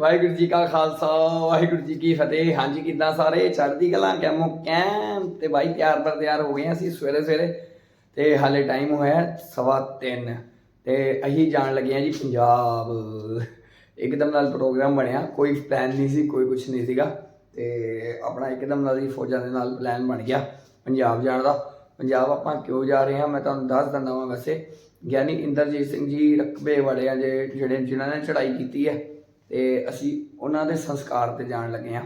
ਵਾਹਿਗੁਰੂ ਜੀ ਕਾ ਖਾਲਸਾ, ਵਾਹਿਗੁਰੂ ਜੀ ਕੀ ਫਤਿਹ। ਹਾਂਜੀ, ਕਿੱਦਾਂ ਸਾਰੇ? ਚੜ੍ਹਦੀ ਕਲਾ, ਕੈਮੋ ਕੈਮ ਤੇ ਬਾਈ ਤਿਆਰ ਪਰ ਤਿਆਰ ਹੋ ਗਏ ਹਾਂ ਅਸੀਂ ਸਵੇਰੇ ਸਵੇਰੇ। ਤੇ ਹਾਲੇ ਟਾਈਮ ਹੋਇਆ ਸਵਾ ਤਿੰਨ। ਤੇ ਅਸੀਂ ਜਾਣ ਲੱਗੇ ਹਾਂ ਜੀ ਪੰਜਾਬ। ਇੱਕਦਮ ਨਾਲ ਪ੍ਰੋਗਰਾਮ ਬਣਿਆ। ਕੋਈ ਪਲਾਨ ਨਹੀਂ ਸੀ, ਕੋਈ ਕੁਝ ਨਹੀਂ ਸੀਗਾ। ਤੇ ਆਪਣਾ ਇੱਕਦਮ ਨਾਲ ਹੀ ਫੌਜਾਂ ਦੇ ਨਾਲ ਪਲਾਨ ਬਣ ਗਿਆ ਪੰਜਾਬ ਜਾਣ ਦਾ। ਪੰਜਾਬ ਆਪਾਂ ਕਿਉਂ ਜਾ ਰਹੇ ਹਾਂ? ਮੈਂ ਤੁਹਾਨੂੰ ਦੱਸ ਦਿੰਦਾ ਵਾਂ ਵੈਸੇ। ਗਿਆਨੀ ਇੰਦਰਜੀਤ ਸਿੰਘ ਜੀ ਰਕਬੇ ਵਾਲੇ ਆ ਜੇ, ਜਿਹੜੇ, ਜਿਨ੍ਹਾਂ ਨੇ ਚੜ੍ਹਾਈ ਕੀਤੀ ਹੈ। ਤੇ ਅਸੀਂ ਉਹਨਾਂ ਦੇ ਸੰਸਕਾਰ ਤੇ ਜਾਣ ਲੱਗੇ ਆ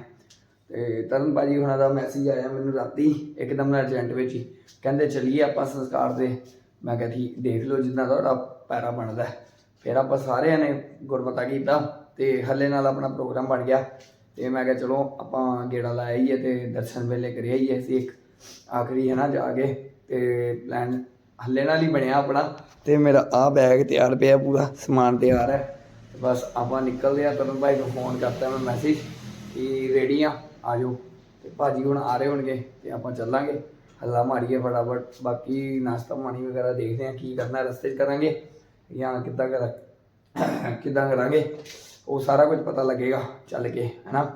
ਤੇ ਤਰਨ ਭਾਜੀ ਉਹਨਾਂ ਦਾ ਮੈਸੇਜ ਆਇਆ ਮੈਨੂੰ ਰਾਤੀ, ਇੱਕਦਮ ਅਰਜੈਂਟ ਵਿੱਚ ਹੀ। ਕਹਿੰਦੇ ਚਲੀਏ ਆਪਾਂ ਸੰਸਕਾਰ ਤੇ। ਮੈਂ ਕਿਹਾ ਠੀਕ, ਦੇਖ ਲਓ ਜਿੰਨਾ ਤੁਹਾਡਾ ਪੈਰਾ ਬਣਦਾ ਫਿਰ ਆਪਾਂ ਸਾਰਿਆਂ ਨੇ ਗੁਰਮਤਾ ਕੀਤਾ ਤੇ ਹੱਲੇ ਨਾਲ ਆਪਣਾ ਪ੍ਰੋਗਰਾਮ ਬਣ ਗਿਆ। ਤੇ ਮੈਂ ਕਿਹਾ ਚਲੋ ਆਪਾਂ ਗੇੜਾ ਲਾਇਆ ਹੀ ਹੈ ਤੇ ਦਰਸ਼ਨ ਵੇਲੇ ਕਰਿਆ ਹੀ ਅਸੀਂ ਇੱਕ। ਆਖਰੀ ਹੈ ਨਾ ਜਾ ਕੇ ਤੇ ਪਲਾਨ ਹੱਲੇ ਨਾਲ ਹੀ ਬਣਿਆ ਆਪਣਾ। ਤੇ ਮੇਰਾ ਆ ਬੈਗ ਤਿਆਰ ਪਿਆ, ਪੂਰਾ ਸਮਾਨ ਤਿਆਰ ਹੈ। ਤੇ ਬਸ ਆਪਾਂ ਨਿਕਲਦੇ ਆ ਤਰਨ ਭਾਈ ਨੂੰ ਫੋਨ ਕਰਤਾ ਮੈਂ ਮੈਸੇਜ ਕਿ ਰੈਡੀ ਆ ਆਜੋ ਤੇ ਭਾਜੀ ਹੁਣ ਆ ਰਹੇ ਹੋਣਗੇ ਤੇ ਆਪਾਂ ਚੱਲਾਂਗੇ। ਹੱਲਾ ਮਾਰੀਏ ਫਟਾਫਟ। ਬਾਕੀ ਨਾਸ਼ਤਾ ਪਾਣੀ ਵਗੈਰਾ ਦੇਖਦੇ ਆ ਕੀ ਕਰਨਾ, ਰਸਤੇ 'ਚ ਕਰਾਂਗੇ ਜਾਂ ਕਿੱਦਾਂ ਕਰ, ਕਿੱਦਾਂ ਕਰਾਂਗੇ। ਉਹ ਸਾਰਾ ਕੁਝ ਪਤਾ ਲੱਗੇਗਾ ਚੱਲ ਕੇ, ਹੈਨਾ?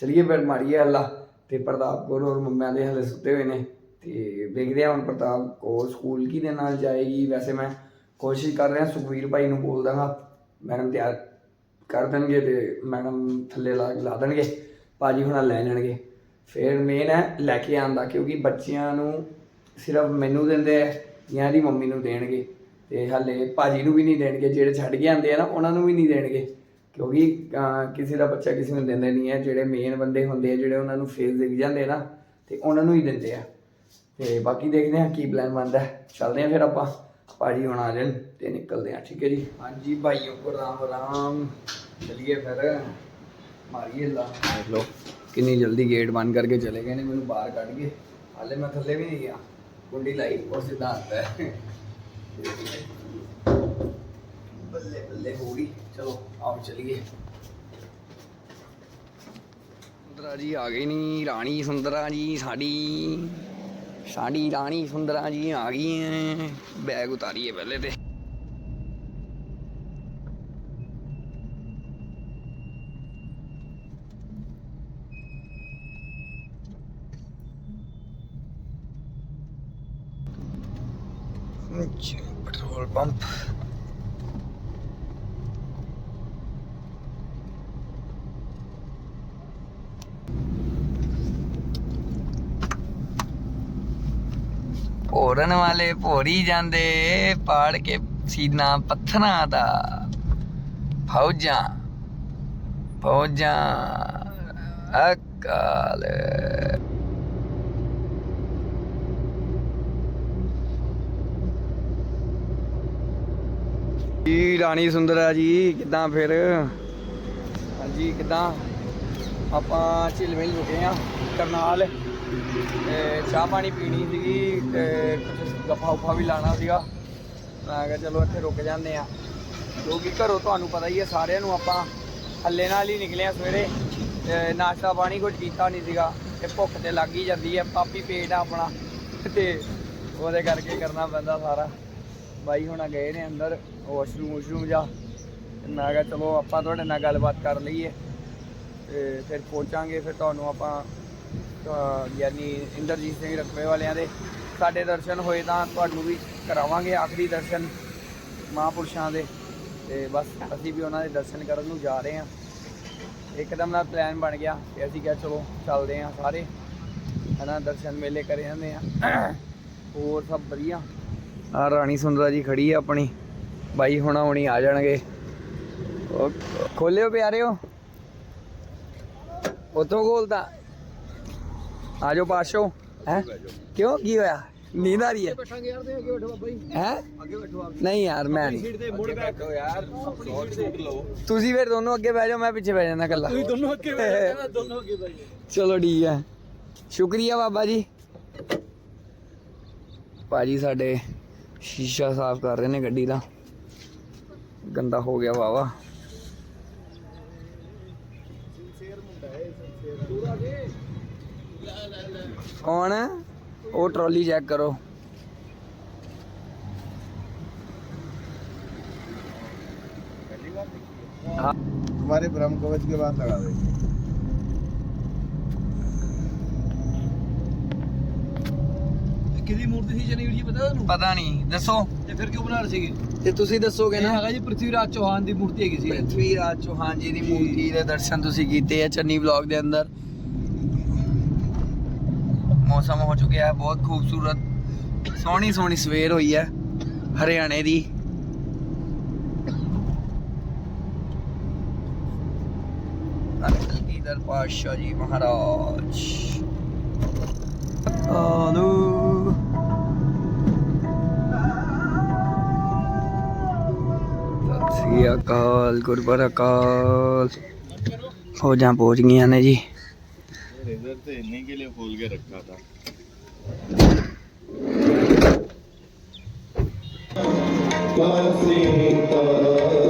ਚਲਿਏ ਫਿਰ ਮਾਰੀਏ ਹੱਲਾ। ਤੇ ਪ੍ਰਤਾਪ ਕੋਲ ਹੋਰ ਮੰਮਿਆਂ ਦੇ ਹਲੇ ਸੁੱਤੇ ਹੋਏ ਨੇ। ਤੇ ਦੇਖਦੇ ਹਾਂ ਹੁਣ ਪ੍ਰਤਾਪ ਕੋ ਸਕੂਲ ਕੀ ਦੇ ਨਾਲ ਜਾਏਗੀ। ਵੈਸੇ ਮੈਂ ਕੋਸ਼ਿਸ਼ ਕਰ ਰਿਹਾ ਸੁਖਵੀਰ ਭਾਈ ਨੂੰ ਬੋਲ ਦਾਂਗਾ ਮੈਡਮ ਤਿਆਰ ਕਰ ਦੇਣਗੇ ਤੇ ਮੈਡਮ ਥੱਲੇ ਲਾ ਲਾ ਦੇਣਗੇ, ਭਾਜੀ ਹੁਣਾਂ ਲੈ ਲੈਣਗੇ। ਫਿਰ ਮੇਨ ਹੈ ਲੈ ਕੇ ਆਉਣ ਦਾ, ਕਿਉਂਕਿ ਬੱਚਿਆਂ ਨੂੰ ਸਿਰਫ ਮੈਨੂੰ ਦਿੰਦੇ ਆ, ਜਾਂ ਦੀ ਮੰਮੀ ਨੂੰ ਦੇਣਗੇ। ਤੇ ਹਾਲੇ ਭਾਜੀ ਨੂੰ ਵੀ ਨਹੀਂ ਦੇਣਗੇ, ਜਿਹੜੇ ਛੱਡ ਕੇ ਆਉਂਦੇ ਆ ਨਾ, ਉਹਨਾਂ ਨੂੰ ਵੀ ਨਹੀਂ ਦੇਣਗੇ। ਕਿਉਂਕਿ ਕਿਸੇ ਦਾ ਬੱਚਾ ਕਿਸੇ ਨੂੰ ਦਿੰਦੇ ਨਹੀਂ ਹੈ, ਜਿਹੜੇ ਮੇਨ ਬੰਦੇ ਹੁੰਦੇ ਆ, ਜਿਹੜੇ ਉਹਨਾਂ ਨੂੰ ਫੇਸ ਦਿਖ ਜਾਂਦੇ ਆ ਨਾ, ਤੇ ਉਹਨਾਂ ਨੂੰ ਹੀ ਦਿੰਦੇ ਆ। ਤੇ ਬਾਕੀ ਦੇਖਦੇ ਹਾਂ ਕੀ ਪਲਾਨ ਬਣਦਾ। ਚੱਲਦੇ ਹਾਂ ਫਿਰ ਆਪਾਂ। ਭਾਜੀ ਹੁਣ ਆ ਜਾਣ ਤੇ ਨਿਕਲਦੇ ਹਾਂ ਠੀਕ ਹੈ ਜੀ? ਹਾਂਜੀ ਭਾਈਓ ਕੋ ਰਾਮ ਰਾਮ। ਚਲਿਏ ਫਿਰ। ਮਾਰੀਏ ਲਾ। ਲਓ। ਕਿੰਨੀ ਜਲਦੀ ਗੇਟ ਬੰਦ ਕਰਕੇ ਚਲੇ ਗਏ ਨੇ ਮੈਨੂੰ ਬਾਹਰ ਕੱਢ ਕੇ। ਹਾਲੇ ਮੈਂ ਥੱਲੇ ਵੀ ਨਹੀਂ ਗਿਆ। ਕੁੰਡੀ ਲਾਈ ਉਹ ਸਿੱਧਾ ਆਉਂਦਾ ਹੈ। ਬੱਲੇ ਬੱਲੇ ਹੋ ਗਈ ਚਲੋ ਆਓ ਚਲੀਏ। ਸੁੰਦਰਾ ਜੀ ਆ ਗਈ ਨਹੀਂ ਰਾਣੀ ਸੁੰਦਰਾ ਜੀ ਸਾਡੀ। ਸਾਡੀ ਰਾਣੀ ਸੁੰਦਰਾਂ ਜੀ ਆ ਗਈ ਹੈ ਬੈਗ ਉਤਾਰੀਏ ਪਹਿਲੇ ਤੇ। ਭੋਰਨ ਵਾਲੇ ਭੋਰੀ ਜਾਂਦੇ, ਪਾੜ ਕੇ ਸੀਨਾ ਪੱਥਰਾਂ ਦਾ। ਫੌਜਾਂ ਫੌਜਾਂ, ਅਕਾਲ। ਜੀ, ਰਾਣੀ ਸੁੰਦਰਾ ਜੀ, ਕਿਦਾਂ ਫਿਰ? ਹਾਂਜੀ, ਕਿੱਦਾਂ? ਆਪਾਂ ਝਿਲਮਿਲ ਰੁਕੇ ਆ, ਕਰਨਾਲ। ਤੇ ਚਾਹ ਪਾਣੀ ਪੀਣੀ ਸੀਗੀ ਤੇ ਕੁਝ ਗੱਫਾ ਉਫਾ ਵੀ ਲਾਣਾ ਸੀਗਾ। ਮੈਂ ਕਿਹਾ ਚਲੋ ਇੱਥੇ ਰੁਕ ਜਾਂਦੇ ਆ ਕਿਉਂਕਿ ਘਰੋਂ ਤੁਹਾਨੂੰ ਪਤਾ ਹੀ ਹੈ, ਸਾਰਿਆਂ ਨੂੰ ਆਪਾਂ ਹੱਲੇ ਨਾਲ ਹੀ ਨਿਕਲੇ ਆ ਸਵੇਰੇ। ਨਾਸ਼ਤਾ ਪਾਣੀ ਕੁਝ ਕੀਤਾ ਨਹੀਂ ਸੀਗਾ, ਤੇ ਭੁੱਖ ਤੇ ਲੱਗ ਹੀ ਜਾਂਦੀ ਹੈ, ਪਾਪੀ ਪੇਟ ਆ ਆਪਣਾ। ਤੇ ਉਹਦੇ ਕਰਕੇ ਕਰਨਾ ਪੈਂਦਾ ਸਾਰਾ। ਬਾਈ ਹੁਣਾ ਗਏ ਨੇ ਅੰਦਰ ਵਾਸ਼ਰੂਮ ਵਾਸ਼ਰੂਮ ਜਾ। ਮੈਂ ਕਿਹਾ ਚਲੋ ਆਪਾਂ ਤੁਹਾਡੇ ਨਾਲ ਗੱਲਬਾਤ ਕਰ ਲਈਏ। ਤੇ ਫਿਰ ਪਹੁੰਚਾਂਗੇ, ਫਿਰ ਤੁਹਾਨੂੰ ਆਪਾਂ ਯਾਨੀ ਇੰਦਰਜੀਤ ਸਿੰਘ ਰਕਬੇ ਵਾਲਿਆਂ ਦੇ ਸਾਡੇ ਦਰਸ਼ਨ ਹੋਏ ਤਾਂ ਤੁਹਾਨੂੰ ਵੀ ਕਰਾਵਾਂਗੇ ਆਖਰੀ ਦਰਸ਼ਨ ਮਹਾਂਪੁਰਸ਼ਾਂ ਦੇ। ਤੇ ਬਸ ਅਸੀਂ ਵੀ ਉਹਨਾਂ ਦੇ ਦਰਸ਼ਨ ਕਰਨ ਨੂੰ ਜਾ ਰਹੇ ਹਾਂ। ਇੱਕਦਮ ਨਾਲ ਪਲਾਨ ਬਣ ਗਿਆ ਕਿ ਅਸੀਂ ਕਿਹਾ ਚਲੋ ਚੱਲਦੇ ਹਾਂ ਸਾਰੇ। ਹਨਾ, ਦਰਸ਼ਨ ਮੇਲੇ ਕਰੇ ਜਾਂਦੇ ਆ ਹੋਰ ਸਭ ਵਧੀਆ। ਆ ਰਾਣੀ ਸੁੰਦਰਾ ਜੀ ਖੜੀ ਆ ਆਪਣੀ। ਬਾਈ ਹੁਣਾ ਹੁਣੀ ਆ ਜਾਣਗੇ। ਉਹ ਖੋਲਿਓ ਪਿਆਰਿਓ। ਉਤੋਂ ਖੋਲਦਾ ਆ ਜਾਓ ਪਾਸ਼ੋ ਹੈ? ਕਿਉਂ? ਕੀ ਹੋਇਆ? ਨੀਂਦ ਆ ਰਹੀ ਹੈ। ਬੈਠਾਂਗੇ ਯਾਰ ਤੇ ਅੱਗੇ ਬੈਠੋ ਬਾਬਾ ਜੀ। ਹੈ? ਅੱਗੇ ਬੈਠੋ ਆਪ। ਨਹੀਂ ਯਾਰ ਮੈਂ ਨਹੀਂ। ਸੀਟ ਤੇ ਮੁੜ ਬੈਠੋ। ਯਾਰ ਆਪਣੀ ਸੀਟ ਤੇ। ਲਓ। ਤੁਸੀਂ ਫਿਰ ਦੋਨੋਂ ਅੱਗੇ ਬਹਿ ਜਾਓ ਮੈਂ ਪਿੱਛੇ ਬਹਿ ਜਾਣਾ ਇਕੱਲਾ। ਤੁਸੀਂ ਦੋਨੋਂ ਅੱਗੇ ਬੈਠੋ ਮੈਂ ਦੋਨੋਂ ਅੱਗੇ ਬੈਠ ਚਲੋ ਠੀਕ ਹੈ। ਸ਼ੁਕਰੀਆ ਬਾਬਾ ਜੀ। ਭਾਜੀ ਸਾਡੇ ਸ਼ੀਸ਼ਾ ਸਾਫ਼ ਕਰ ਰਹੇ ਨੇ ਗੱਡੀ ਦਾ। ਗੰਦਾ ਹੋ ਗਿਆ ਵਾਵਾ ਕੌਣ ਉਹ ਟਰਾਲੀ ਚੈੱਕ ਕਰੋ हमारे ब्रह्म कवच के बाद लगा देंगे ਕਿਹਦੀ ਮੂਰਤੀ ਸੀ ਜਨੀ ਵੀਰ ਜੀ ਪਤਾ ਤੁਹਾਨੂੰ ਪਤਾ ਨਹੀਂ ਦੱਸੋ ਤੇ ਫਿਰ ਕਿਉਂ ਬਣਾ ਰਹੇ ਸੀਗੇ ਤੇ ਤੁਸੀਂ ਦੱਸੋਗੇ ਇਹ ਨਾ ਹੈਗਾ ਜੀ ਪ੍ਰਿਥਵੀ ਰਾਜ ਚੌਹਾਨ ਦੀ ਮੂਰਤੀ ਹੈਗੀ ਸੀ ਪ੍ਰਿਥਵੀ ਰਾਜ ਚੌਹਾਨ ਜੀ ਦੀ ਮੂਰਤੀ ਦੇ ਦਰਸ਼ਨ ਤੁਸੀਂ ਕੀਤੇ ਆ ਚੰਨੀ ਵਲੌਗ ਦੇ ਅੰਦਰ ਮੌਸਮ ਹੋ ਚੁੱਕਿਆ ਹੈ ਬਹੁਤ ਖੂਬਸੂਰਤ ਸੋਹਣੀ ਸੋਹਣੀ ਸਵੇਰ ਹੋਈ ਹੈ ਹਰਿਆਣੇ ਦੀ ਅਨਕੀਦਰ ਪਾਸ਼ਾ ਜੀ ਮਹਾਰਾਜ ਆਲੂ ਸਤਿ ਸ੍ਰੀ ਅਕਾਲ ਗੁਰਬਰ ਅਕਾਲ ਫੌਜਾਂ ਪਹੁੰਚ ਗਈਆਂ ਨੇ तो इन्हीं के लिए खोल के रखा था Mas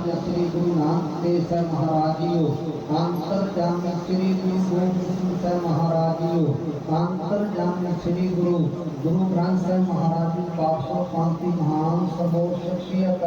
ਸ੍ਰੀ ਗੁਰੂ ਨਾਨਕ ਦੇਵ ਸਾਹਿਬ ਮਹਾਰਾਜ ਅੰਤਰ ਜਾਮੀ ਸ੍ਰੀ ਗੁਰੂ ਗੋਬਿੰਦ ਸਿੰਘ ਸਾਹਿਬ ਮਹਾਰਾਜ ਜੀਓ ਅੰਤਰ ਜਾਮੀ ਸ੍ਰੀ ਗੁਰੂ ਗੁਰੂ ਗ੍ਰੰਥ ਸਾਹਿਬ ਮਹਾਰਾਜ ਜੀ, ਪਾਤਸ਼ਾਹ ਪੰਥੀ ਮਹਾਨ ਸਰਬੋਤ ਸ਼ਖਸੀਅਤ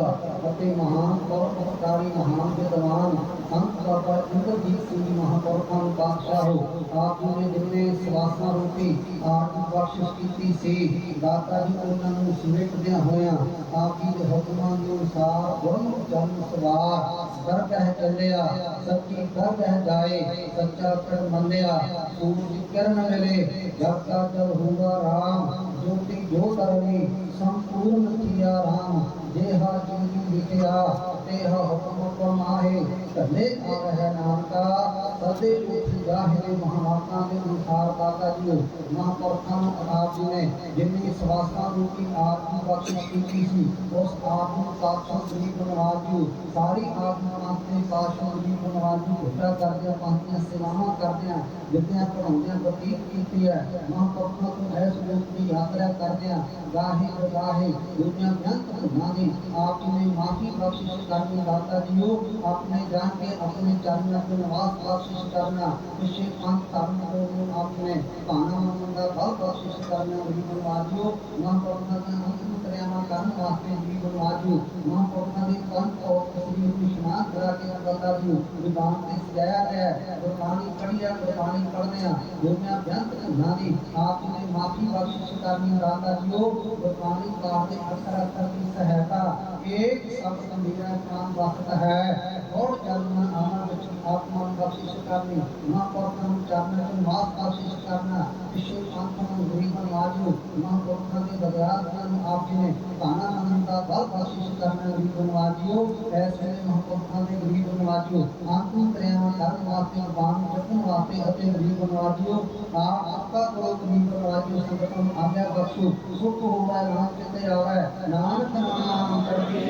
ਅਤੇ ਮਹਾਨ ਪਰਮਕਾਰੀ ਮਹਾਨ ਵਿਦਵਾਨ ਸੰਤ ਬਾਬਾ ਇੰਦਰਜੀਤ ਸਿੰਘ ਜੀ ਮਹਾਂਪੁਰਖਾਂ ਨੂੰ ਪਾਤਸ਼ਾਹੋ ਆਪ ਨੇ ਜਿੰਨੇ ਸਵਾਸਾਂ ਰੂਪੀ ਆਰਥਿਕ ਬਖਸ਼ਿਸ਼ ਕੀਤੀ ਸੀ। ਦਾਤਾ ਜੀ, ਉਹਨਾਂ ਨੂੰ ਸਮੇਟਦਿਆਂ ਹੋਇਆਂ ਆਪ ਜੀ ਦੇ ਹੁਕਮਾਂ ਦੇ ਅਨੁਸਾਰ ਗੁਰੂ ਜਨ ਸਵਾਰ ਕਰ ਕਹਿ ਚੱਲਿਆ, ਸੱਚੀ ਕਰ ਕਹਿ ਜਾਏ, ਸੱਚਾ ਕਰ ਮੰਨਿਆ, ਸੂਰਜ ਕਿਰਨ ਮਿਲੇ ਜਬ ਕਾ ਜਲ ਹੋਗਾ ਰਾਮ ਜੋਤੀ ਜੋ ਕਰਨੀ ਸੰਪੂਰਨ ਕੀਆ ਰਾਮ। ਜੇ ਹਾ ਜਿੰਦਗੀ ਵਿਖਿਆ ਤੇ ਤੇ ਹੁਕਮ ਫਰਮਾਏ ਕੱਲੇ ਆ ਰਹਿ ਨਾਨਕਾ ਸਦੇ ਉਠ ਗਾਹੇ ਦੇ ਮਹਾਤਮਾ ਦੇ ਅਨੁਸਾਰ ਦਾਤਾ ਜੀ ਮਹਾਂਪੁਰਖਾਂ ਨੂੰ ਆਪ ਜੀ ਨੇ ਜਿੰਨੀ ਸਵਾਸਾਂ ਰੂਪੀ ਆਪ ਦੀ ਬਖਸ਼ਿਸ਼ ਕੀਤੀ ਸੀ ਉਸ ਆਪ ਨੂੰ ਸਾਖਾਂ ਸ੍ਰੀ ਗੁਣਵਾਜ ਜੀ ਸਾਰੀ ਆਤਮਾ ਤੇ ਪਾਸ਼ਾ ਸ੍ਰੀ ਗੁਣਵਾਜ ਜੀ ਭੁੱਟਾ ਕਰਦਿਆਂ ਪੰਥੀਆਂ ਸੇਵਾਵਾਂ ਕਰਦਿਆਂ ਵਿਦਿਆ ਪੜਾਉਂਦਿਆਂ ਬਤੀਤ ਕੀਤੀ ਹੈ ਮਹਾਂਪੁਰਖਾਂ ਤੋਂ ਐਸ ਲੋਕ ਦੀ ਯਾਤਰਾ ਕਰਦਿਆਂ ਗਾਹੇ ਬਗਾਹੇ ਦੁਨੀਆ ਬੇਅੰਤ ਭੁੱਲਾਂ ਦੀ ਆਪ ਜੀ ਨੇ ਮਾਫੀ ਬਖਸ਼ਿਸ਼ ਕਰਨੀ ਦਾਤਾ ਜੀਓ ਆਪਣੇ ਜਾਨ ਕੇ ਆਪਣੇ ਚਰਨਾਂ ਤੋਂ ਨਿਵਾਸ ਬਖਸ਼ਿਸ਼ ਕਰਨਾ ਪਿਛੇ ਪੰਥ ਧਰਮ ਨੂੰ ਆਪਣੇ ਭਾਣਾ ਮੰਨਣ ਦਾ ਬਲ ਬਖਸ਼ਿਸ਼ ਕਰਨਾ ਵੀ ਗੁਰਵਾਜਿਓ ਮਹਾਂਪੁਰਖਾਂ ਦੀਆਂ ਅੰਤਿਮ ਕਿਰਿਆਵਾਂ ਕਰਨ ਵਾਸਤੇ ਵੀ ਗੁਰਵਾਜਿਓ ਮਹਾਂਪੁਰਖਾਂ ਦੀ ਪੰਥ ਔਰ ਸ੍ਰੀ ਨੂੰ ਇਸ਼ਨਾਨ ਕਰਾ ਕੇ ਅੰਦਰ ਜੀ ਵਿਦਾਨ ਤੇ ਸਜਾਇਆ ਗਿਆ ਹੈ। ਗੁਰਬਾਣੀ ਪੜ੍ਹੀ ਹੈ ਗੁਰਬਾਣੀ ਪੜ੍ਹਦੇ ਆ ਦੁਨੀਆ ਬੇਅੰਤ ਭੁੱਲਾਂ ਦੀ ਆਪ ਜੀ ਨੇ ਮਾਫੀ ਬਖਸ਼ਿਸ਼ ਕਰਨੀ ਦਾਤਾ ਜੀਓ ਗੁਰਬਾਣੀ ਪਾਠ ਦੇ ਅੱਖਰ ਅੱਖਰ ਦੀ ਸਹਾਇਤਾ ਏਕ ਸ਼ਬਦ ਮੇਰਾ ਪ੍ਰਾਨ ਵਕਤ ਹੈ ਔਰ ਜਨਮ ਆਮਾ ਵਿੱਚ ਆਤਮਾ ਨੂੰ ਬਖਸ਼ਿਸ਼ ਕਰਨੀ ਮਹਾਂਪੁਰਖਾਂ ਨੂੰ ਚਰਨਾਂ ਤੋਂ ਮਾਫ ਬਖਸ਼ਿਸ਼ ਕਰਨਾ ਵਿਸ਼ੇ ਪੰਥ ਨੂੰ ਗਰੀਬਨ ਵਾਜੂ ਮਹਾਂਪੁਰਖਾਂ ਦੇ ਬਗਿਆਤਾਂ ਨੂੰ ਆਪ ਜੀ ਨੇ ਭਾਣਾ ਮੰਨਣ ਦਾ ਬਲ ਬਖਸ਼ਿਸ਼ ਕਰਨਾ ਗਰੀਬਨ ਵਾਜਿਓ ਐਸੇ ਮਹਾਂਪੁਰਖਾਂ ਦੇ ਗਰੀਬਨ ਵਾਜਿਓ ਆਤਮ ਪ੍ਰੇਮ ਕਰਨ ਵਾਸਤੇ ਬਾਣ ਜਪਣ ਵਾਸਤੇ ਅਤੇ ਗਰੀਬਨ ਵਾਜਿਓ ਆਪ ਆਪਕਾ ਕੋਲ ਗਰੀਬਨ ਵਾਜਿਓ ਸੰਗਤਾਂ ਨੂੰ ਆਗਿਆ ਬਖਸ਼ੋ। ਸੁਖ ਹੋਵਾ ਨਾਮ ਕਿਤੇ ਆਵੇ ਨਾਨਕ ਨਾਮ ਚੜ੍ਹਦੀ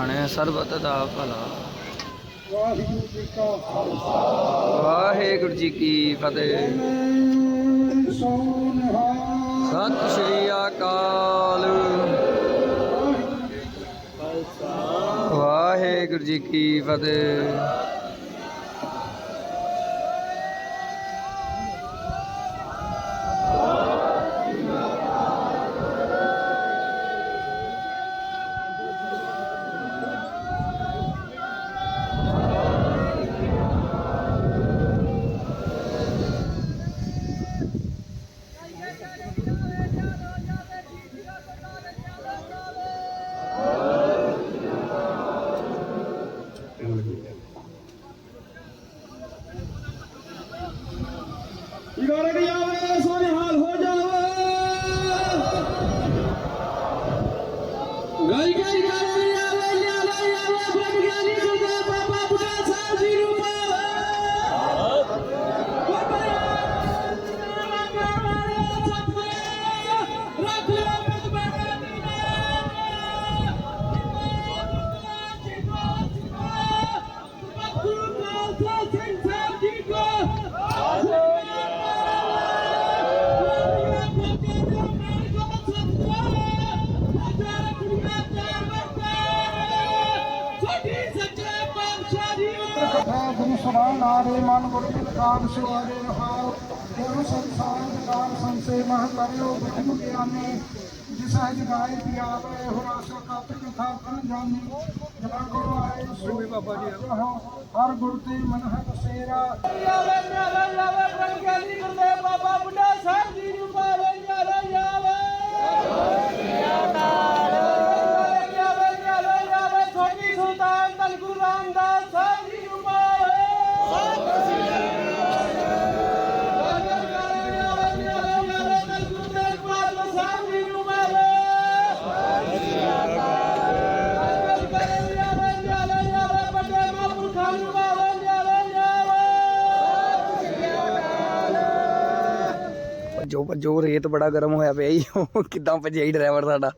ਭਾਣੇ ਸਰਬਤ ਦਾ ਭਲਾ। ਵਾਹਿਗੁਰੂ ਜੀ ਕਾ ਵਾਹਿਗੁਰੂ ਜੀ ਕੀ ਫਤਿਹ। ਸਤਿ ਸ਼੍ਰੀ ਅਕਾਲ। ਵਾਹਿਗੁਰੂ ਜੀ ਕੀ ਫਤਿਹ। ਜਨਾ ਆਏ ਸੋ ਬਾਬਾ ਜੀ ਹਰ ਗੁਰ ਤੇ ਮਨ ਹੈ ਬਸੇਰਾ। ਯਾਵੇ ਯਾਵੇ ਯਾਵੇ ਪ੍ਰਭ ਬਾਬਾ ਬੁੱਢਾ ਸਾਹਿਬ ਜੀ ਨੂੰ ਪਾਵੇ ਜੋ ਰੇਤ ਬੜਾ ਗਰਮ ਹੋਇਆ ਪਿਆ ਜੀ, ਉਹ ਕਿੱਦਾਂ ਭੱਜਿਆ ਜੀ ਡਰਾਈਵਰ ਸਾਡਾ।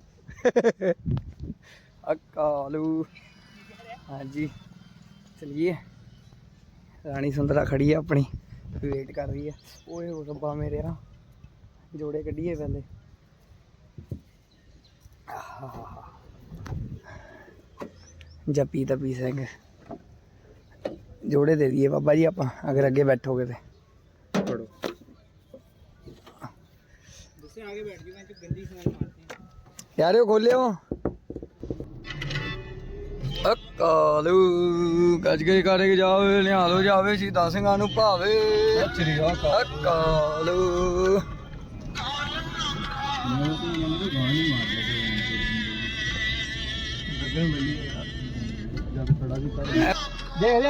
ਅਕਾਲੂ। ਹਾਂਜੀ, ਚਲਿਏ। ਰਾਣੀ ਸੁੰਦਰਾ ਖੜੀ ਹੈ ਆਪਣੀ ਵੇਟ ਕਰ ਰਹੀ ਹੈ ਓਏ ਹੋ ਰੱਬਾ ਮੇਰੇ ਆ ਜੋੜੇ ਕੱਢੀਏ ਪਹਿਲੇ। ਜਪੀ ਤਪੀ ਸਿੰਘ। ਜੋੜੇ ਦੇ ਦਈਏ ਬਾਬਾ ਜੀ ਆਪਾਂ, ਅਗਰ ਅੱਗੇ ਬੈਠੋਗੇ ਤੇ ਪੜੋ ਯਾਰਿਓ ਖੋਲਿਓ। ਅਕਾਲੂ ਗੱਜ ਕੇ ਕਰੇ ਜਾਵੇ ਨਿਹਾਲੋ ਜਾਵੇ ਸ਼ਹੀਦਾਂ ਸਿੰਘਾਂ ਨੂੰ ਭਾਵੇ। ਸ੍ਰੀ ਅਕਾਲੂ।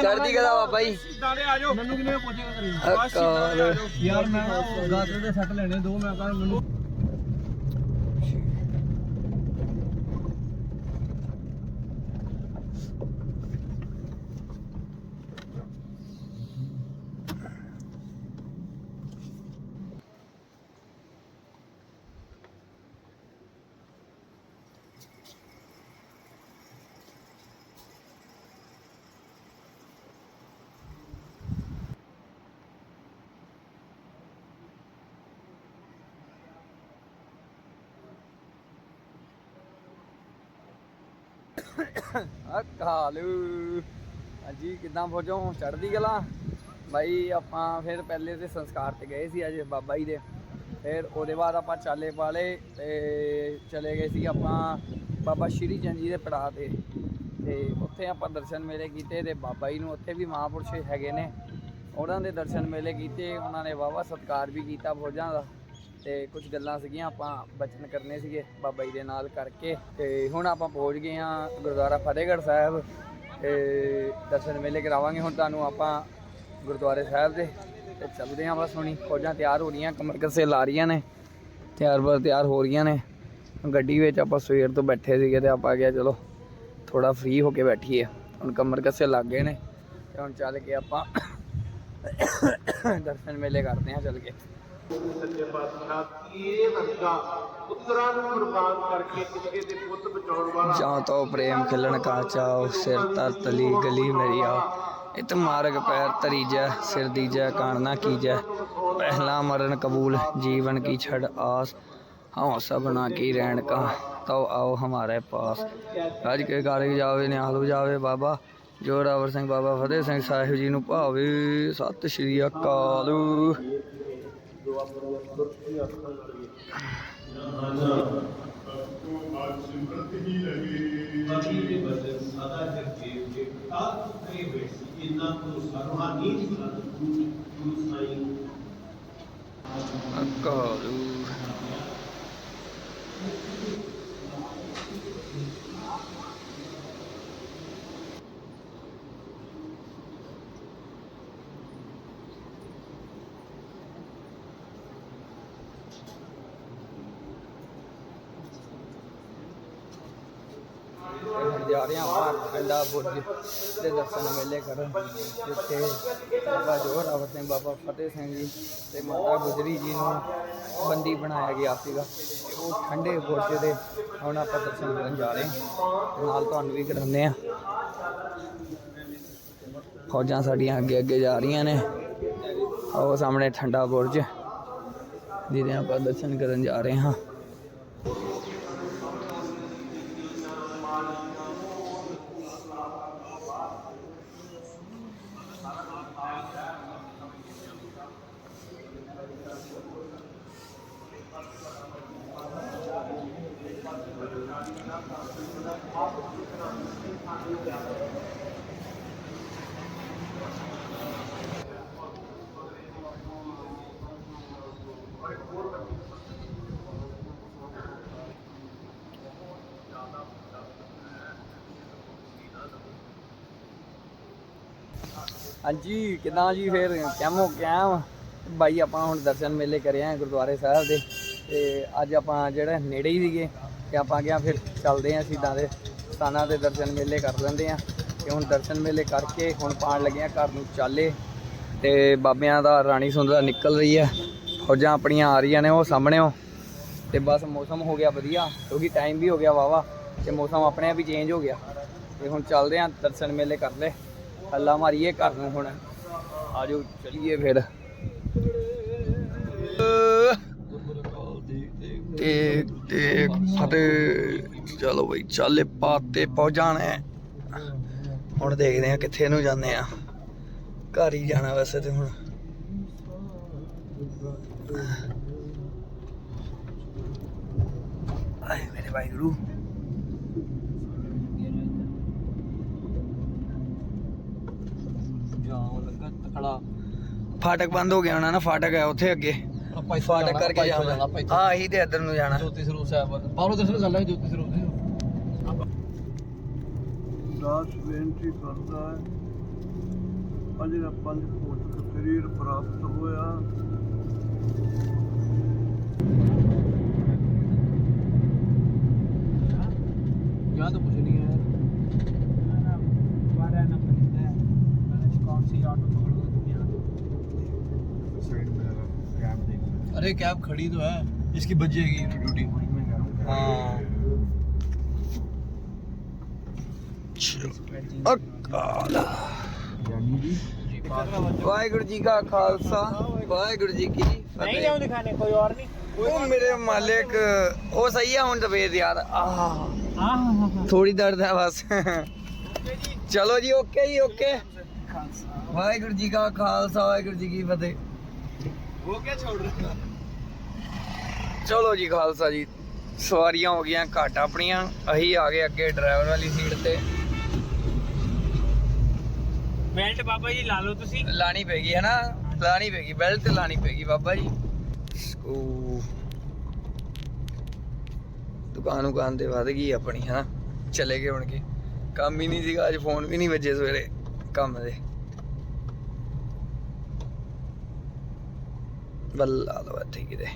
ਚੜਦੀ ਕਲਾ ਬਾਬਾ ਜੀ। ਦਾਦੇ ਆ ਜਾਓ ਮੈਨੂੰ ਕਿਨੇ ਪੁੱਛੇਗਾ ਅਕਾਲ। ਯਾਰ ਮੈਂ ਗਾਤਰੇ ਦੇ ਸੱਟ ਲੈਣੇ ਦੋ ਮੈਂ ਕਹਿੰਦਾ ਮੈਨੂੰ ਅਕਾਲੂ। ਹਾਂਜੀ, ਕਿੱਦਾਂ ਫੌਜੋਂ? ਚੜਦੀ ਕਲਾ? ਬਾਈ, ਆਪਾਂ ਫਿਰ ਪਹਿਲੇ ਤੇ ਸੰਸਕਾਰ ਤੇ ਗਏ ਸੀ ਅੱਜ ਬਾਬਾ ਜੀ ਦੇ। ਫਿਰ ਉਹਦੇ ਬਾਅਦ ਆਪਾਂ ਚਾਲੇ ਪਾਲੇ ਤੇ ਚਲੇ ਗਏ ਸੀ ਆਪਾਂ ਬਾਬਾ ਸ਼੍ਰੀ ਚੰਦ ਜੀ ਦੇ ਪੜਾਅ ਤੇ। ਤੇ ਉੱਥੇ ਆਪਾਂ ਦਰਸ਼ਨ ਮੇਲੇ ਕੀਤੇ ਤੇ ਬਾਬਾ ਜੀ ਨੂੰ ਉੱਥੇ ਵੀ ਮਹਾਂਪੁਰਸ਼ ਹੈਗੇ ਨੇ। ਉਹਨਾਂ ਦੇ ਦਰਸ਼ਨ ਮੇਲੇ ਕੀਤੇ, ਉਹਨਾਂ ਨੇ ਵਾਵਾ ਸਤਿਕਾਰ ਵੀ ਕੀਤਾ ਫੌਜਾਂ ਦਾ। ਤੇ ਕੁਝ ਗੱਲਾਂ ਸੀਗੀਆਂ, ਆਪਾਂ ਬਚਨ ਕਰਨੇ ਸੀਗੇ ਬਾਬਾ ਜੀ ਦੇ ਨਾਲ ਕਰਕੇ। ਤੇ ਹੁਣ ਆਪਾਂ ਪਹੁੰਚ ਗਏ ਹਾਂ ਗੁਰਦੁਆਰਾ ਫਤਿਹਗੜ੍ਹ ਸਾਹਿਬ। ਤੇ ਦਰਸ਼ਨ ਮੇਲੇ ਕਰਾਵਾਂਗੇ ਹੁਣ ਤੁਹਾਨੂੰ ਆਪਾਂ ਗੁਰਦੁਆਰੇ ਸਾਹਿਬ ਦੇ। ਤੇ ਚੱਲਦੇ ਹਾਂ ਬਸ ਹੁਣੀ ਫੌਜਾਂ ਤਿਆਰ ਹੋ ਰਹੀਆਂ, ਕਮਰ ਕੱਸੇ ਲਾ ਰਹੀਆਂ ਨੇ, ਤਿਆਰ ਬਰ ਤਿਆਰ ਹੋ ਰਹੀਆਂ ਨੇ। ਗੱਡੀ ਵਿੱਚ ਆਪਾਂ ਸਵੇਰ ਤੋਂ ਬੈਠੇ ਸੀਗੇ ਤੇ ਆਪਾਂ ਕਿਹਾ ਚਲੋ ਥੋੜਾ ਫ੍ਰੀ ਹੋ ਕੇ ਬੈਠੀਏ। ਹੁਣ ਕਮਰ ਕੱਸੇ ਲੱਗ ਗਏ ਨੇ ਤੇ ਹੁਣ ਚੱਲ ਕੇ ਆਪਾਂ ਦਰਸ਼ਨ ਮੇਲੇ ਕਰਦੇ ਹਾਂ ਚੱਲ ਕੇ। ਸੱਚੇ ਪਾਤਸ਼ਾਹ ਕੀ ਵਰਗਾ ਪੁੱਤਰਾਂ ਨੂੰ ਕੁਰਬਾਨ ਕਰਕੇ ਕਿਸੇ ਦੇ ਪੁੱਤ ਬਚਾਉਣ ਵਾਲਾ? ਜਾਂ ਤੋ ਪ੍ਰੇਮ ਖਿਲਣ ਕਾ ਚਾਓ ਸਿਰ ਤਰ ਤਲੀ ਗਲੀ ਮੇਰੀ ਆਓ ਇਤ ਮਾਰਗ ਪੈਰ ਤਰੀਜੈ ਸਿਰ ਦੀਜੈ ਕਾਣਨਾ ਕੀਜੈ ਪਹਿਲਾ ਮਰਨ ਕਬੂਲ, ਜੀਵਨ ਕੀ ਛੜ ਆਸ। ਹਉ ਸਭਨਾ ਕੀ ਰਹਿਣ ਕਾ ਤਉ ਆਓ ਹਮਾਰੇ ਪਾਸ। ਅੱਜ ਕੇ ਕਾਰਜ ਜਾਵੇ, ਨਿਹਾਲੂ ਜਾਵੇ ਬਾਬਾ। ਜੋਰਾਵਰ ਸਿੰਘ ਬਾਬਾ ਫਤਿਹ ਸਿੰਘ ਸਾਹਿਬ ਜੀ ਨੂੰ ਭਾਵੇ। ਸਤਿ ਸ਼੍ਰੀ ਅਕਾਲ। ਅਕਾਲ। ਹੁਣ ਜਾ ਰਹੇ ਹਾਂ ਆਪਾਂ ਠੰਡਾ ਬੁਰਜ ਦੇ ਦਰਸ਼ਨ ਮੇਲੇ ਕਰਨ, ਜਿੱਥੇ ਬਾਬਾ ਜੋਰਾਵਰ ਸਿੰਘ ਬਾਬਾ ਫਤਿਹ ਸਿੰਘ ਜੀ ਤੇ ਮਾਤਾ ਗੁਜਰੀ ਜੀ ਨੂੰ ਬੰਦੀ ਬਣਾਇਆ ਗਿਆ ਸੀਗਾ। ਉਹ ਠੰਡੇ ਬੁਰਜ ਦੇ ਹੁਣ ਆਪਾਂ ਦਰਸ਼ਨ ਕਰਨ ਜਾ ਰਹੇ ਹਾਂ। ਨਾਲ ਤੁਹਾਨੂੰ ਵੀ ਕਰਾਉਂਦੇ ਆ ਫੌਜਾਂ ਸਾਡੀਆਂ ਅੱਗੇ ਅੱਗੇ ਜਾ ਰਹੀਆਂ ਨੇ। ਉਹ ਸਾਹਮਣੇ ਠੰਡਾ ਬੁਰਜ, ਜਿਹਦੇ ਆਪਾਂ ਦਰਸ਼ਨ ਕਰਨ ਜਾ ਰਹੇ ਹਾਂ। ਹਾਂਜੀ, ਕਿਦਾਂ ਜੀ ਫੇਰ? ਕਿਮੋ ਕਿਆ ਬਾਈ, ਆਪਾਂ ਹੁਣ ਦਰਸ਼ਨ ਮੇਲੇ ਕਰਿਆ ਗੁਰਦੁਆਰੇ ਸਾਹਿਬ ਦੇ ਤੇ ਅੱਜ ਆਪਾਂ ਜਿਹੜਾ ਨੇੜੇ ਹੀ ਸੀਗੇ ਤੇ ਆਪਾਂ ਕਿਹਾ ਫਿਰ ਚੱਲਦੇ ਆ ਸਿੱਧਾਂ ਦੇ ਸਥਾਨਾਂ ਦੇ ਦਰਸ਼ਨ ਮੇਲੇ ਕਰ ਲੈਂਦੇ ਆ ਤੇ ਹੁਣ ਦਰਸ਼ਨ ਮੇਲੇ ਕਰਕੇ ਹੁਣ ਪਾਣ ਲੱਗੇ ਆ ਘਰ ਨੂੰ ਚਾਲੇ ਤੇ ਬਾਬਿਆਂ ਦਾ ਰਾਣੀ ਸੁੰਦਰਾ ਨਿਕਲ ਰਹੀ ਹੈ ਫੌਜਾਂ ਆਪਣੀਆਂ ਆ ਰਹੀਆਂ ਨੇ, ਉਹ ਸਾਹਮਣੇੋਂ ਤੇ ਬਸ ਮੌਸਮ ਹੋ ਗਿਆ ਵਧੀਆ, ਕਿਉਂਕਿ ਟਾਈਮ ਵੀ ਹੋ ਗਿਆ ਵਾਵਾ ਤੇ ਮੌਸਮ ਆਪਣੇ ਆਪ ਹੀ ਚੇਂਜ ਹੋ ਗਿਆ। ਤੇ ਹੁਣ ਚੱਲਦੇ ਆਂ ਦਰਸ਼ਨ ਮੇਲੇ ਕਰ ਲੈ। ਹੱਲਾ ਮਾਰੀਏ ਘਰ ਨੂੰ ਹੁਣ। ਆਜੋ, ਚਲੀਏ ਫਿਰ। ਤੇ ਤੇ, ਫਤਿਹ। ਚਲੋ ਬਈ, ਚੱਲੇ ਪਾਤੇ ਪਹੁੰਚਾਣੇ ਹੁਣ ਦੇਖਦੇ ਆ ਕਿੱਥੇ ਨੂੰ ਜਾਂਦੇ ਆ ਘਰ ਹੀ ਜਾਣਾ ਵੈਸੇ ਤੇ ਹੁਣ। ਆਏ ਮੇਰੇ ਵਾਹਿਗੁਰੂ। ਫਾਟਕ ਬੰਦ ਹੋ ਗਿਆ ਹੋਣਾ ਨਾ ਫਾਟਕ ਹੈ ਉੱਥੇ ਅੱਗੇ। ਆਪਾਂ ਫਾਟਕ ਕਰਕੇ ਆਪਾਂ ਇੱਥੋਂ ਜਾਣਾ, ਤੇ ਇੱਧਰ ਨੂੰ ਜਾਣਾ। ਜੋਤੀ ਸਰੂਪ ਸਾਹਿਬ ਵੱਲ। ਬਾਹਰੋਂ ਦਰਸ਼ਨ ਕਰ ਲਾਂਗੇ ਜੋਤੀ ਸਰੂਪ ਦੀ। ਦਾਸ ਬੇਨਤੀ ਕਰਦਾ ਹੈ। ਅਜਿਹਾ ਪੰਜ ਕੋਟ ਸਰੀਰ ਪ੍ਰਾਪਤ ਹੋਇਆ। ਯਾਦ ਪੁੱਛਣੀ अरे कैब खड़ी तो है। इसकी बजेगी तो ड्यूटी हाँ। वाहगुरु जी का खालसा। वाहगुरु जी की नहीं जाऊँ दिखाने कोई और नहीं। ओ मेरे मालिक ओ सही है हूँ तबीयत यार थोड़ी दर्द है बस। चलो जी ओके जी ओके वाहगुरु जी का खालसा वाहगुरु जी की फतेह। छोड़ रहा ਚਲੋ ਜੀ ਖਾਲਸਾ ਜੀ ਸਵਾਰੀਆਂ ਹੋ ਗਈਆਂ ਘੱਟ ਆਪਣੀਆਂ ਅਸੀਂ ਆ ਗਏ ਅੱਗੇ ਡਰਾਈਵਰ ਵਾਲੀ ਸੀਟ ਤੇ। ਬੈਲਟ ਬਾਬਾ ਜੀ ਲਾ ਲਓ ਤੁਸੀਂ। ਲਾਣੀ ਪੈਗੀ ਹੈ ਨਾ ਲਾਣੀ ਪੈਗੀ ਬੈਲਟ ਲਾਣੀ ਪੈਗੀ ਬਾਬਾ ਜੀ। ਦੁਕਾਨ ਦੁਕਾਨ ਤੇ ਵਧ ਗਈ ਆਪਣੀ ਹਨਾ। ਚਲੇ ਗਏ ਹੁਣ ਕੇ। ਕੰਮ ਹੀ ਨਹੀਂ ਸੀਗਾ ਅੱਜ ਫੋਨ ਵੀ ਨਹੀਂ ਵੱਜੇ ਸਵੇਰੇ ਕੰਮ ਦੇ। ਬੱਲਾ ਲਵਾ ਠੀਕ ਦੇ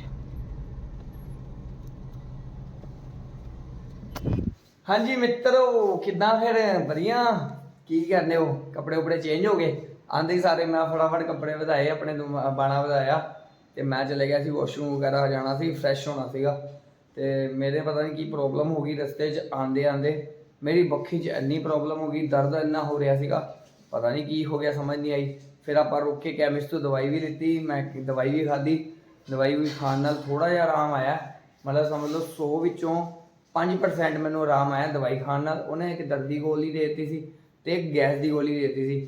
ਹਾਂਜੀ ਮਿੱਤਰੋ, ਕਿੱਦਾਂ ਫਿਰ? ਵਧੀਆ। ਕੀ ਕਰਨੇ ਹੋ? ਕੱਪੜੇ ਉਪੜੇ ਚੇਂਜ ਹੋ ਗਏ? ਆਂਦੇ ਹੀ ਸਾਰੇ, ਮੈਂ ਫਟਾਫਟ ਕੱਪੜੇ ਵਧਾਏ, ਆਪਣੇ ਤੋਂ ਬਾਣਾ ਵਧਾਇਆ। ਤੇ ਮੈਂ ਚਲੇ ਗਿਆ ਸੀ ਵਾਸ਼ਰੂਮ ਵਗੈਰਾ, ਜਾਣਾ ਸੀ ਫਰੈਸ਼ ਹੋਣਾ ਸੀਗਾ। ਤੇ ਮੇਰੇ ਪਤਾ ਨਹੀਂ ਕੀ ਪ੍ਰੋਬਲਮ ਹੋ ਗਈ ਰਸਤੇ 'ਚ, ਆਂਦੇ ਆਂਦੇ। ਮੇਰੀ ਬੱਖੀ 'ਚ ਇੰਨੀ ਪ੍ਰੋਬਲਮ ਹੋ ਗਈ, ਦਰਦ ਇੰਨਾ ਹੋ ਰਿਹਾ ਸੀਗਾ। ਪਤਾ ਨਹੀਂ ਕੀ ਹੋ ਗਿਆ, ਸਮਝ ਨਹੀਂ ਆਈ। ਫਿਰ ਆਪਾਂ ਰੁਕ ਕੇ ਕੈਮਿਸਟ ਤੋਂ ਦਵਾਈ ਵੀ ਲਿੱਤੀ, ਮੈਂ ਕਿ, ਦਵਾਈ ਵੀ ਖਾਧੀ। ਦਵਾਈ ਵੀ ਖਾਣ ਨਾਲ ਥੋੜਾ ਜਿਹਾ ਆਰਾਮ ਆਇਆ। ਮਤਲਬ ਸਮਝ ਲਓ 100 ਵਿੱਚੋਂ 5% ਮੈਨੂੰ ਆਰਾਮ ਆਇਆ ਦਵਾਈ ਖਾਣ ਨਾਲ। ਉਹਨੇ ਇੱਕ ਦਰਦ ਦੀ ਗੋਲੀ ਦੇ ਦਿੱਤੀ ਸੀ ਤੇ ਇੱਕ ਗੈਸ ਦੀ ਗੋਲੀ ਦੇ ਦਿੱਤੀ ਸੀ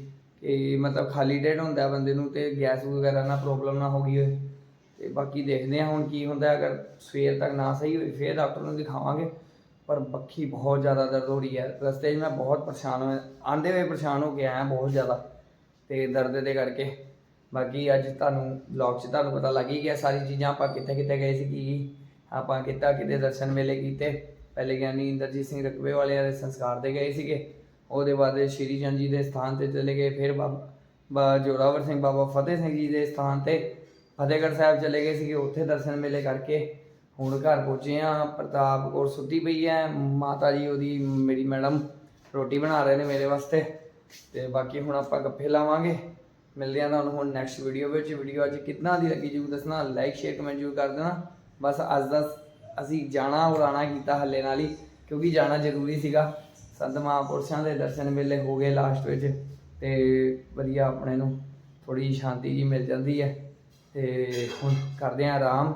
ਕਿ ਮਤਲਬ ਖਾਲੀ ਡੇਢ ਹੁੰਦਾ ਬੰਦੇ ਨੂੰ ਤੇ ਗੈਸ ਵਗੈਰਾ ਨਾਲ ਪ੍ਰੋਬਲਮ ਨਾ ਹੋ ਗਈ ਹੋਵੇ ਤੇ ਬਾਕੀ ਦੇਖਦੇ ਹਾਂ ਹੁਣ ਕੀ ਹੁੰਦਾ, ਅਗਰ ਸਵੇਰ ਤੱਕ ਨਾ ਸਹੀ ਹੋਈ ਫਿਰ ਡਾਕਟਰ ਨੂੰ ਦਿਖਾਵਾਂਗੇ। ਪਰ ਬੱਖੀ ਬਹੁਤ ਜ਼ਿਆਦਾ ਦਰਦ ਹੋ ਰਹੀ ਹੈ। ਰਸਤੇ 'ਚ ਮੈਂ ਬਹੁਤ ਪਰੇਸ਼ਾਨ ਹੋਇਆ। ਆਂਦੇ ਹੋਏ ਪਰੇਸ਼ਾਨ ਹੋ ਕੇ ਆਇਆ ਬਹੁਤ ਜ਼ਿਆਦਾ ਤੇ ਦਰਦ ਦੇ ਕਰਕੇ। ਬਾਕੀ ਅੱਜ ਤੁਹਾਨੂੰ ਵਲੌਗ 'ਚ ਤੁਹਾਨੂੰ ਪਤਾ ਲੱਗ ਹੀ ਗਿਆ, ਸਾਰੀ ਚੀਜ਼ਾਂ ਆਪਾਂ ਕਿੱਥੇ ਕਿੱਥੇ ਗਏ ਸੀ ਕੀ ਕੀ ਆਪਾਂ ਕਿੱਦਾਂ ਕਿਤੇ ਦਰਸ਼ਨ ਮੇਲੇ ਕੀਤੇ। ਪਹਿਲੇ ਗਿਆਨੀ ਇੰਦਰਜੀਤ ਸਿੰਘ ਰਕਬੇ ਵਾਲਿਆਂ ਦੇ ਸੰਸਕਾਰ ਤੇ ਗਏ ਸੀਗੇ। ਉਹਦੇ ਬਾਅਦ ਸ਼੍ਰੀ ਚੰਦ ਜੀ ਦੇ ਸਥਾਨ ਤੇ ਚਲੇ ਗਏ। ਫਿਰ ਬਾਬਾ ਜੋਰਾਵਰ ਸਿੰਘ, ਬਾਬਾ ਫਤਿਹ ਸਿੰਘ ਜੀ ਦੇ ਸਥਾਨ ਤੇ ਫਤਿਹਗੜ੍ਹ ਸਾਹਿਬ ਚਲੇ ਗਏ ਸੀਗੇ ਉੱਥੇ ਦਰਸ਼ਨ ਮੇਲੇ ਕਰਕੇ। ਹੁਣ ਘਰ ਪਹੁੰਚੇ ਆ ਪ੍ਰਤਾਪ ਕੌਰ ਸੁੱਤੀ ਪਈ ਹੈ। ਮਾਤਾ ਜੀ ਉਹਦੀ, ਮੇਰੀ ਮੈਡਮ ਰੋਟੀ ਬਣਾ ਰਹੇ ਨੇ ਮੇਰੇ ਵਾਸਤੇ। ਤੇ ਬਾਕੀ ਹੁਣ ਆਪਾਂ ਗੱਫੇ ਲਾਵਾਂਗੇ। ਮਿਲਦੇ ਹਾਂ ਤੁਹਾਨੂੰ ਹੁਣ ਨੈਕਸਟ ਵੀਡੀਓ ਵਿੱਚ। ਵੀਡੀਓ ਅੱਜ ਕਿੰਨਾ ਦੀ ਲੱਗੀ ਜਰੂਰ ਦੱਸਣਾ। ਲਾਈਕ ਸ਼ੇਅਰ ਕਮੈਂਟ ਜਰੂਰ ਕਰ ਦੇਣਾ। ਬਸ ਅੱਜ ਦਾ ਅਸੀਂ ਜਾਣਾ ਉਰਾਣਾ ਕੀਤਾ ਹੱਲੇ ਨਾਲ ਹੀ, ਕਿਉਂਕਿ ਜਾਣਾ ਜ਼ਰੂਰੀ ਸੀਗਾ। ਸੰਤ ਮਹਾਂਪੁਰਸ਼ਾਂ ਦੇ ਦਰਸ਼ਨ ਵੇਲੇ ਹੋ ਗਏ ਲਾਸਟ ਵਿੱਚ ਤੇ ਵਧੀਆ ਆਪਣੇ ਨੂੰ ਥੋੜੀ ਸ਼ਾਂਤੀ ਜੀ ਮਿਲ ਜਾਂਦੀ ਹੈ। ਤੇ ਹੁਣ ਕਰਦੇ ਹਾਂ ਆਰਾਮ।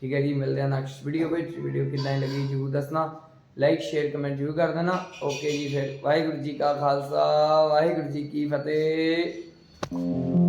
ਠੀਕ ਹੈ ਜੀ, ਮਿਲਦੇ ਹਾਂ ਨੈਕਸਟ ਵੀਡੀਓ ਵਿੱਚ। ਵੀਡੀਓ ਕਿੱਦਾਂ ਦੀ ਲੱਗੀ ਜਰੂਰ ਦੱਸਣਾ। ਲਾਈਕ ਸ਼ੇਅਰ ਕਮੈਂਟ ਜਰੂਰ ਕਰ ਦੇਣਾ। ਓਕੇ ਜੀ, ਫਿਰ ਵਾਹਿਗੁਰੂ ਜੀ ਕਾ ਖਾਲਸਾ, ਵਾਹਿਗੁਰੂ ਜੀ ਕੀ ਫਤਿਹ।